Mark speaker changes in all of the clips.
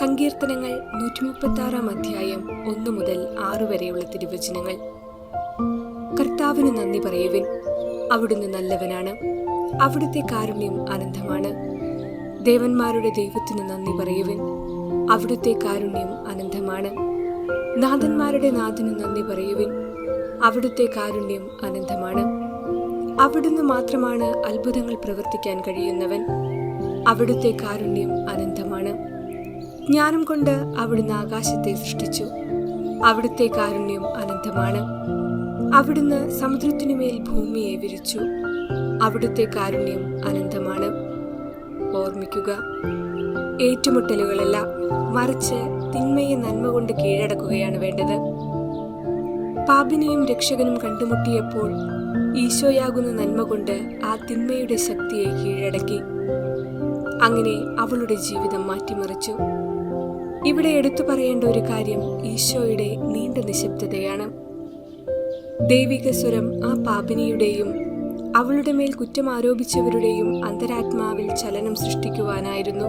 Speaker 1: സങ്കീർത്തനങ്ങൾ നൂറ്റി മുപ്പത്തി ആറാം അധ്യായം ഒന്നു മുതൽ ആറ് വരെയുള്ള തിരുവചനങ്ങൾ. കർത്താവിന് നന്ദി പറയുവിൻ. അവിടുന്ന് നല്ലവനാണ്. അവിടുത്തെ കാരുണ്യം അനന്തമാണ്. ദേവന്മാരുടെ ദൈവത്തിന് നന്ദി പറയുവിൻ. അവിടുത്തെ കാരുണ്യം അനന്തമാണ്. നാഥന്മാരുടെ നാഥന് നന്ദി പറയുവിൻ. അവിടുത്തെ കാരുണ്യം അനന്തമാണ്. അവിടുന്ന് മാത്രമാണ് അത്ഭുതങ്ങൾ പ്രവർത്തിക്കാൻ കഴിയുന്നവൻ. അവിടുത്തെ കാരുണ്യം അനന്തമാണ്. ജ്ഞാനം കൊണ്ട് അവിടുന്ന് ആകാശത്തെ സൃഷ്ടിച്ചു. അവിടുത്തെ കാരുണ്യം അനന്തമാണ്. അവിടുന്ന് സമുദ്രത്തിനുമേൽ ഭൂമിയെ വിരിച്ചു. അവിടുത്തെ കാരുണ്യം അനന്തമാണ്. ഓർമ്മിക്കുക ഏറ്റുമുട്ടലുകളല്ല മറിച്ച് തിന്മയെ നന്മ കൊണ്ട് കീഴടക്കുകയാണ് വേണ്ടത്. പാപിനെയും രക്ഷകനും കണ്ടുമുട്ടിയപ്പോൾ ഈശോയാകുന്ന നന്മ കൊണ്ട് ആ തിന്മയുടെ ശക്തിയെ കീഴടക്കി. അങ്ങനെ അവളുടെ ജീവിതം മാറ്റിമറിച്ചു. ഇവിടെ എടുത്തു പറയേണ്ട ഒരു കാര്യം ഈശോയുടെ നീണ്ട നിശബ്ദതയാണ്. ദൈവിക സ്വരം ആ പാപിനിയുടെയും അവളുടെ മേൽ കുറ്റം ആരോപിച്ചവരുടെയും അന്തരാത്മാവിൽ ചലനം സൃഷ്ടിക്കുവാനായിരുന്നു.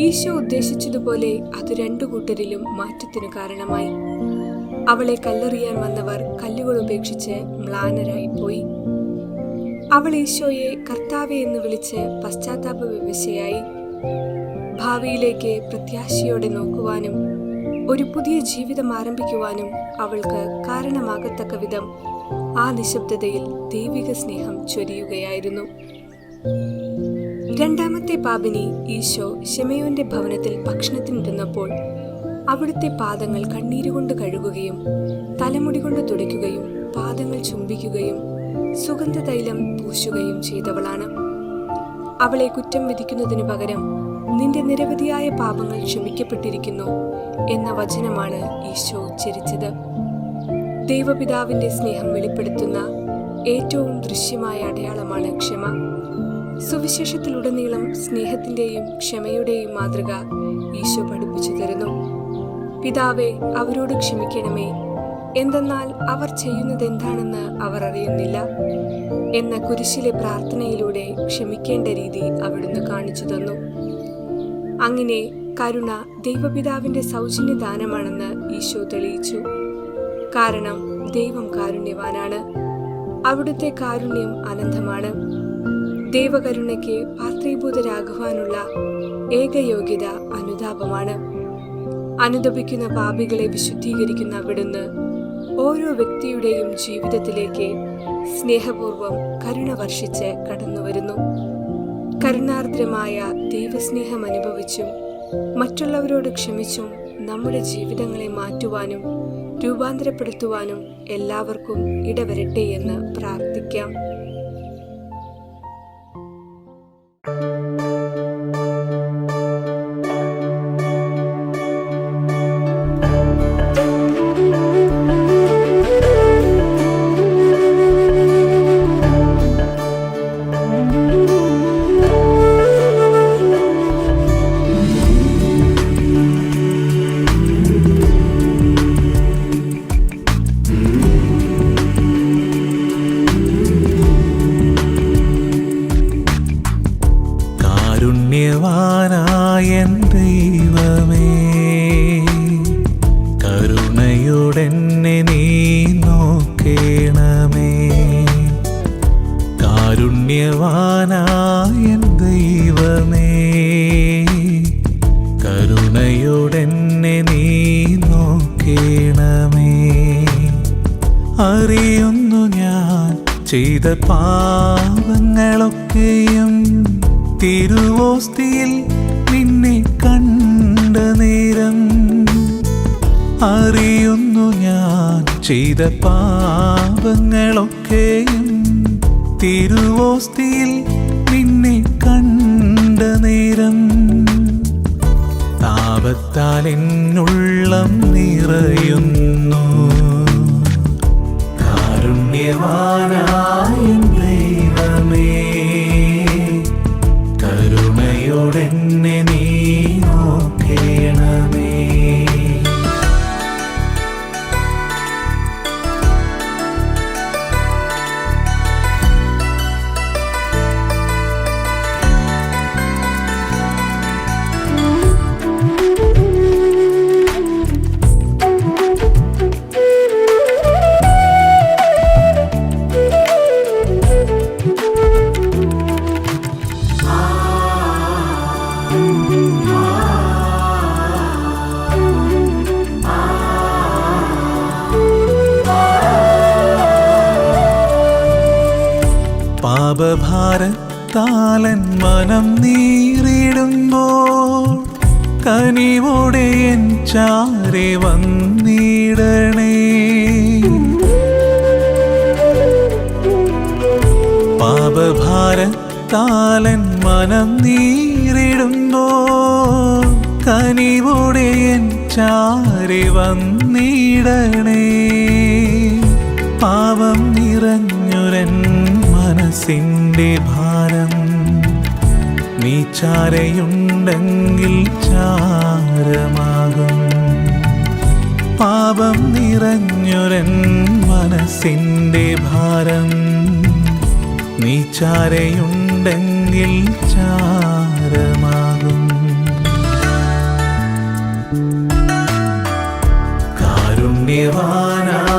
Speaker 1: ഈശോ ഉദ്ദേശിച്ചതുപോലെ അത് രണ്ടു കൂട്ടരിലും മാറ്റത്തിനു കാരണമായി. അവളെ കല്ലെറിയാൻ വന്നവർ കല്ലുകൾ ഉപേക്ഷിച്ച് മ്ലാനരായി പോയി. അവൾ ഈശോയെ കർത്താവെ എന്ന് വിളിച്ച് പശ്ചാത്താപ വിവശയായി. ഭാവിയിലേക്ക് പ്രത്യാശയോടെ നോക്കുവാനും ഒരു പുതിയ ജീവിതം ആരംഭിക്കുവാനും അവൾക്ക് കാരണമാകത്തക്ക വിധം ആ നിശബ്ദതയിൽ ദൈവിക സ്നേഹം ചൊരിയുകയായിരുന്നു. രണ്ടാമത്തെ പാപിനി ഈശോ ഷെമയോന്റെ ഭവനത്തിൽ ഭക്ഷണത്തിനിരുന്നപ്പോൾ അവിടുത്തെ പാദങ്ങൾ കണ്ണീരുകൊണ്ട് കഴുകുകയും തലമുടി കൊണ്ട് തുടയ്ക്കുകയും പാദങ്ങൾ ചുംബിക്കുകയും സുഗന്ധതൈലം പൂശുകയും ചെയ്തവളാണ്. അവളെ കുറ്റം വിധിക്കുന്നതിനു പകരം നിന്റെ നിരവധിയായ പാപങ്ങൾ ക്ഷമിക്കപ്പെട്ടിരിക്കുന്നു എന്ന വചനമാണ് ഈശോ ഉച്ചരിച്ചത്. ദൈവപിതാവിന്റെ സ്നേഹം വെളിപ്പെടുത്തുന്ന ഏറ്റവും ദൃശ്യമായ അടയാളമാണ് ക്ഷമ. സുവിശേഷത്തിലുടനീളം സ്നേഹത്തിന്റെയും ക്ഷമയുടെയും മാതൃക ഈശോ പഠിപ്പിച്ചു തരുന്നു. പിതാവെ അവരോട് ക്ഷമിക്കണമേ. എന്തെന്നാൽ അവർ ചെയ്യുന്നതെന്താണെന്ന് അവർ അറിയുന്നില്ല. എന്ന കുരിശിലെ പ്രാർത്ഥനയിലൂടെ ക്ഷമിക്കേണ്ട രീതി അവിടുന്ന് കാണിച്ചു തന്നു. അങ്ങനെ കരുണ ദൈവപിതാവിന്റെ സൗജന്യ ദാനമാണെന്ന് ഈശോ തെളിയിച്ചു. കാരണം ദൈവം കാരുണ്യവാനാണ്. അവിടുത്തെ കാരുണ്യം അനന്തമാണ്. ദൈവകരുണയ്ക്ക് പാത്രീഭൂതരാകുവാനുള്ള ഏക യോഗ്യത അനുതാപമാണ്. അനുദപിക്കുന്ന പാപികളെ വിശുദ്ധീകരിക്കുന്ന അവിടുന്ന് ഓരോ വ്യക്തിയുടെയും ജീവിതത്തിലേക്ക് സ്നേഹപൂർവം കരുണ വർഷിച്ച് കടന്നുവരുന്നു. കരുണാർദ്രമായ ദൈവസ്നേഹം അനുഭവിച്ചും മറ്റുള്ളവരോട് ക്ഷമിച്ചും നമ്മുടെ ജീവിതങ്ങളെ മാറ്റുവാനും രൂപാന്തരപ്പെടുത്തുവാനും എല്ലാവർക്കും ഇടവരട്ടെ എന്ന് പ്രാർത്ഥിക്കാം.
Speaker 2: അറിയുന്നു ഞാൻ. ചെയ്ത പാവങ്ങളൊക്കെയും തിരുവോസ്തിയിൽ നിന്നെ കണ്ട നേരം. അറിയുന്നു ഞാൻ ചെയ്ത പാപങ്ങളൊക്കെയും തിരുവോസ്തിയിൽ നിന്നെ കണ്ട നേരം. താപത്താൽ എന്നുള്ളം നിറയുന്നു. കാരുണ്യവാനായ ദൈവമേ കരുണയോടെന്നെ പാപഭാരത്താലൻ മനം നീറിടുമ്പോൾ കനിവോടെ എൻ ചാരെ വന്നിടണേ. പാപഭാരത്താലൻ മനം നീറിടുമ്പോൾ കനിവോടെ എൻ ചാരി വന്നിടണേ. പാവം നിറഞ്ഞുരൻ മനസ്സിന്റെ ഭാരം. നീ ചാരയുണ്ടെങ്കിൽ ചാരമാകും. പാപം നിറഞ്ഞുരൻ മനസ്സിന്റെ ഭാരം. നീ ചാരയുണ്ടെങ്കിൽ ചാരമാകും. കാരുണ്യവാനായ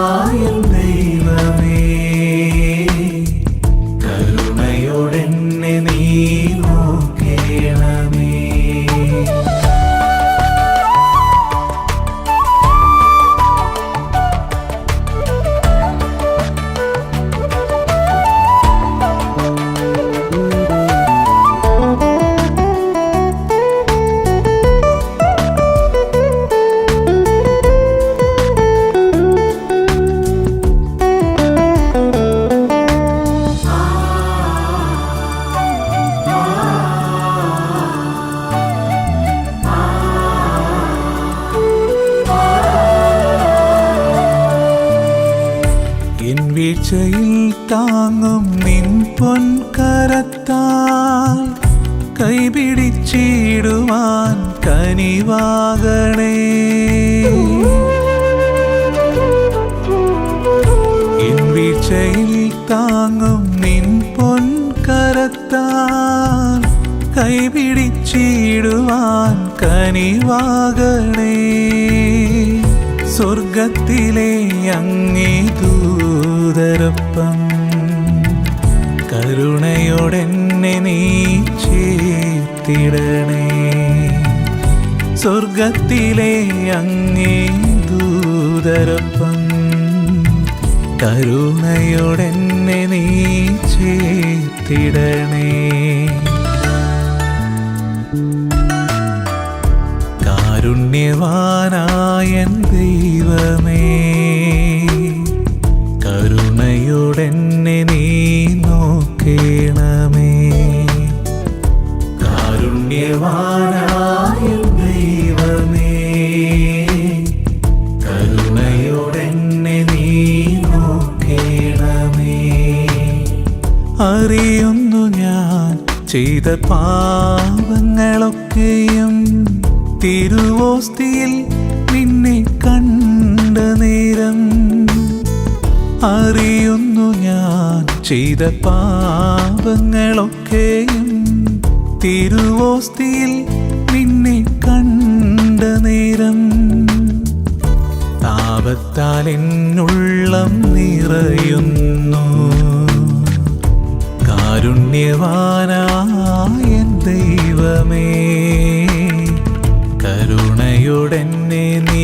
Speaker 2: കൈപിടിച്ചിടുവാൻ കനിവാകണേ. എൻ വീഴ്ചയിൽ താങ്ങും നിൻ പൊൻകരത്താൽ കൈപിടിച്ചിടുവാൻ കനിവാകണേ. സ്വർഗത്തിലെ അങ്ങേ ദൂതരൊപ്പം കരുണയോടെന്നെ നീ ചേർത്തിടണേ. സ്വർഗത്തിലെ അങ്ങേ ദൂതരൊപ്പം കരുണയോടെന്നെ നീ ചേർത്തിടണേ. കാരുണ്യവാനായ ദൈവമേ കരുണയോടെന്നെ അറിയുന്നു ഞാൻ. ചെയ്ത പാവങ്ങളൊക്കെയും തിരുവോസ്തിയിൽ നിന്നെ കണ്ട നേരം. അറിയുന്നു ഞാൻ ചെയ്ത പാപങ്ങളൊക്കെയും തിരുവോസ്തിയിൽ നിന്നെ കണ്ട നേരം. താപത്താൽ എന്നുള്ളം നിറയുന്നു. കാരുണ്യവാനായ ദൈവമേ കരുണയോടെന്നെ നീ